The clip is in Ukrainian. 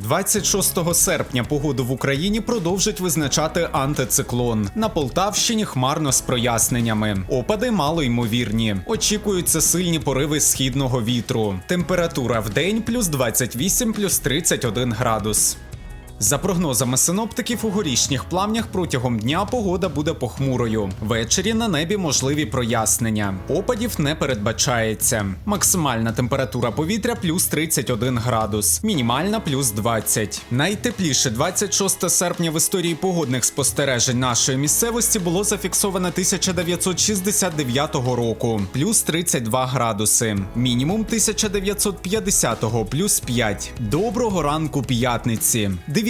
26 серпня погоду в Україні продовжить визначати антициклон. На Полтавщині хмарно з проясненнями. Опади мало ймовірні. Очікуються сильні пориви східного вітру. Температура в день плюс 28, плюс 31 градус. За прогнозами синоптиків, у горішніх плавнях протягом дня погода буде похмурою. Ввечері на небі можливі прояснення. Опадів не передбачається. Максимальна температура повітря плюс 31 градус, мінімальна плюс 20. Найтепліше 26 серпня в історії погодних спостережень нашої місцевості було зафіксовано 1969 року, плюс 32 градуси. Мінімум 1950 плюс 5. Доброго ранку п'ятниці. Дивіться